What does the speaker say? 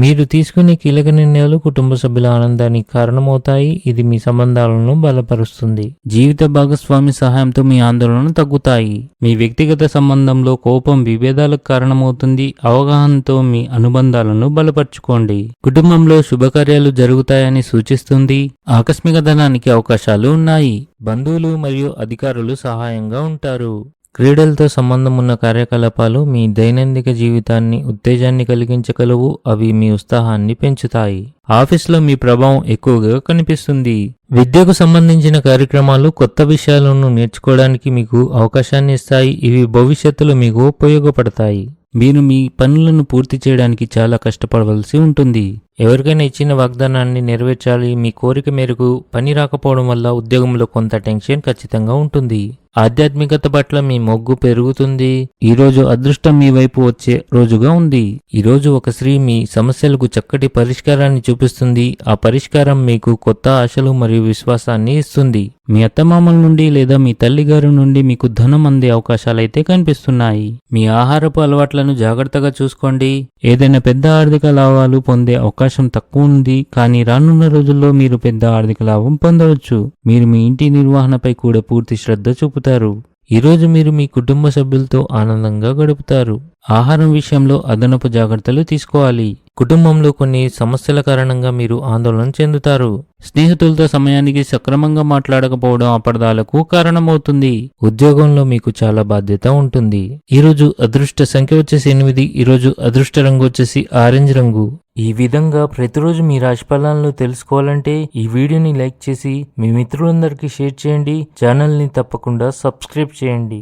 మీరు తీసుకునే కీలక నిర్ణయాలు కుటుంబ సభ్యుల ఆనందానికి కారణమవుతాయి. ఇది మీ సంబంధాలను బలపరుస్తుంది. జీవిత భాగస్వామి సహాయంతో మీ ఆందోళనలు తగ్గుతాయి. మీ వ్యక్తిగత సంబంధంలో కోపం విభేదాలకు కారణమవుతుంది. అవగాహనతో మీ అనుబంధాలను బలపరుచుకోండి. కుటుంబంలో శుభకార్యాలు జరుగుతాయని సూచిస్తుంది. ఆకస్మిక ధనానికి అవకాశాలు ఉన్నాయి. బంధువులు మరియు అధికారులు సహాయంగా ఉంటారు. క్రీడలతో సంబంధం ఉన్న కార్యకలాపాలు మీ దైనందిక జీవితాన్ని ఉత్తేజాన్ని కలిగించగలవు అవి మీ ఉత్సాహాన్ని పెంచుతాయి. ఆఫీస్లో మీ ప్రభావం ఎక్కువగా కనిపిస్తుంది. విద్యకు సంబంధించిన కార్యక్రమాలు కొత్త విషయాలను నేర్చుకోవడానికి మీకు అవకాశాన్ని ఇస్తాయి ఇవి భవిష్యత్తులో మీకు ఉపయోగపడతాయి. మీరు మీ పనులను పూర్తి చేయడానికి చాలా కష్టపడవలసి ఉంటుంది. ఎవరికైనా ఇచ్చిన వాగ్దానాన్ని నెరవేర్చాలి. మీ కోరిక మేరకు పని రాకపోవడం వల్ల ఉద్యోగంలో కొంత టెన్షన్ ఖచ్చితంగా ఉంటుంది. ఆధ్యాత్మికత పట్ల మీ మొగ్గు పెరుగుతుంది. ఈరోజు అదృష్టం మీ వైపు వచ్చే రోజుగా ఉంది. ఈరోజు ఒక స్త్రీ మీ సమస్యలకు చక్కటి పరిష్కారాన్ని చూపిస్తుంది. ఆ పరిష్కారం మీకు కొత్త ఆశలు మరియు విశ్వాసాన్ని ఇస్తుంది. మీ అత్తమామల నుండి లేదా మీ తల్లిగారు నుండి మీకు ధనం అందే అవకాశాలైతే కనిపిస్తున్నాయి. మీ ఆహారపు అలవాట్లను జాగ్రత్తగా చూసుకోండి. ఏదైనా పెద్ద ఆర్థిక లాభాలు పొందే అవకాశం తక్కువ ఉంది కానీ రానున్న రోజుల్లో మీరు పెద్ద ఆర్థిక లాభం పొందవచ్చు. మీరు మీ ఇంటి నిర్వహణపై కూడా పూర్తి శ్రద్ధ చూపుతారు. ఈరోజు మీరు మీ కుటుంబ సభ్యులతో ఆనందంగా గడుపుతారు. ఆహారం విషయంలో అదనపు జాగ్రత్తలు తీసుకోవాలి. కుటుంబంలో కొన్ని సమస్యల కారణంగా మీరు ఆందోళన చెందుతారు. స్నేహితులతో సమయానికి సక్రమంగా మాట్లాడకపోవడం అపరాధాలకు కారణమవుతుంది. ఉద్యోగంలో మీకు చాలా బాధ్యత ఉంటుంది. ఈరోజు అదృష్ట సంఖ్య వచ్చేసి ఎనిమిది ఈరోజు అదృష్ట రంగు వచ్చేసి ఆరెంజ్ రంగు. ఈ విధంగా ప్రతిరోజు మీ రాశి ఫలాలను తెలుసుకోవాలంటే ఈ వీడియోని లైక్ చేసి మీ మిత్రులందరికీ షేర్ చేయండి. ఛానల్ని తప్పకుండా సబ్స్క్రైబ్ చేయండి.